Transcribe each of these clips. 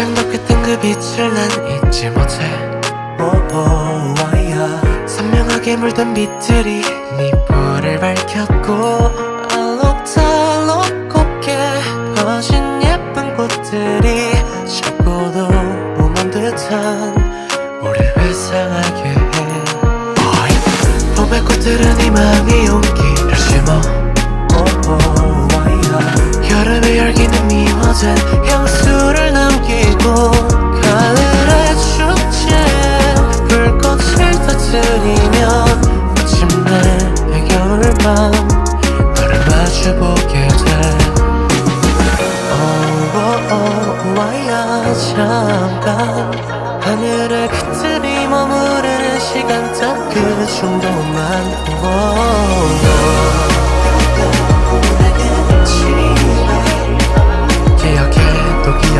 창덕했던 그 빛을 난 잊지 못해. 오오 와이야 선명하게 물든 빛들이 네 볼을 밝혔고 알록달록 곱게 퍼진 예쁜 꽃들이 작고도 무먼 듯한 우릴 회상하게 해. 봄의 꽃들은 이 마음이 용기를 심어 빛들이 머무르는 시간 딱그 정도만 기억해 또기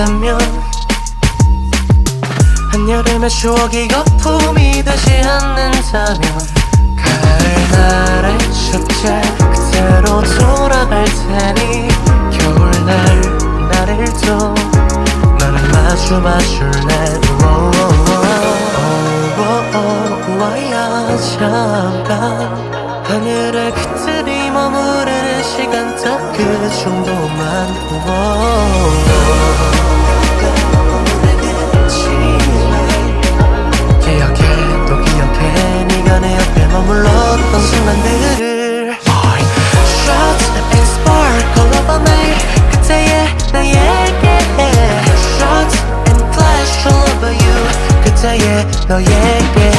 있다면 한여름의 추억이 거품이 되지 않는다면 가을날의 축제 그대로 돌아갈 테니 겨울날 나를 또 너를 마주 봐줄래 와야 잠깐 하늘에 빛들이 머무르는 시간 딱 그 정도만 그때의 너에게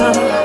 love.